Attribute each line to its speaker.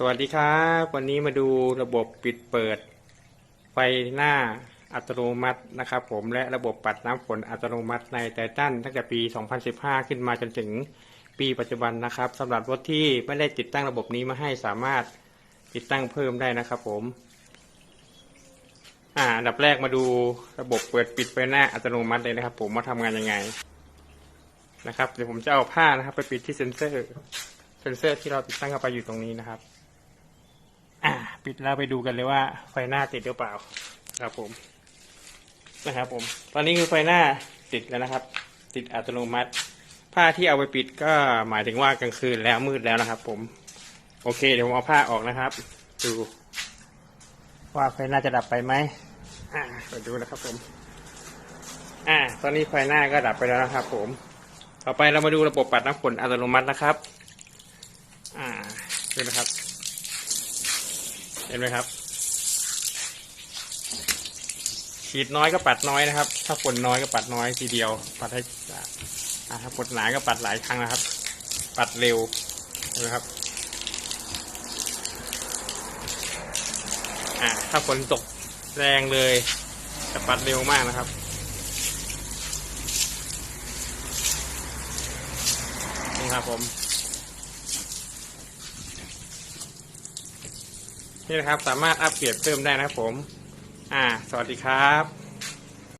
Speaker 1: สวัสดีครับ วันนี้มาดูระบบปิดเปิด ไฟหน้าอัตโนมัตินะครับ ผมและระบบปัดน้ำฝนอัตโนมัติในไททันตั้งแต่ปี 2015 ขึ้นมาจนถึงปีปัจจุบันนะครับสำหรับรถที่ไม่ได้ติดตั้งระบบนี้มาให้สามารถติดตั้งเพิ่มได้นะครับ ผมอ่าอันดับแรกมาดูระบบเปิดปิดไฟหน้าอัตโนมัติเลยนะครับ ผมว่าทำงานยังไงนะครับเดี๋ยวผมจะเอาผ้านะครับ ไปปิดที่เซ็นเซอร์เซ็นเซอร์ที่เราติดตั้งเข้าไปอยู่ตรงนี้นะครับ ปิดแล้วไปดูกันเลยว่าไฟหน้าติดหรือเปล่าครับผมนะครับผม ตอนนี้คือไฟหน้าติดแล้วนะครับ ติดอัตโนมัติ ผ้าที่เอาไปปิดก็หมายถึงว่ากลางคืนแล้วมืดแล้วนะครับ ผม โอเค เดี๋ยวผมเอาผ้าออกนะครับ ดูว่าไฟหน้าจะดับไปไหมอ่าไปดูนะครับผม อ่า ตอนนี้ไฟหน้าก็ดับไปแล้วนะครับ ผม ต่อไปเรามาดูระบบปัดน้ำฝนอัตโนมัตินะครับ อ่าดูนะครับ เห็นไหมครับฉีดน้อยก็ปัดน้อยนะครับ ถ้าฝนน้อยก็ปัดน้อยทีเดียว ปัดให้ถ้าฝนหนาก็ปัดหลายครั้งนะครับ ปัดเร็วนไหมครับอ่าถ้าฝนตกแรงเลยจะปัดเร็วมากนะครับนี่ครับผม นี่นะครับสามารถอัปเกรดเพิ่มได้นะครับผม อ่า สวัสดีครับ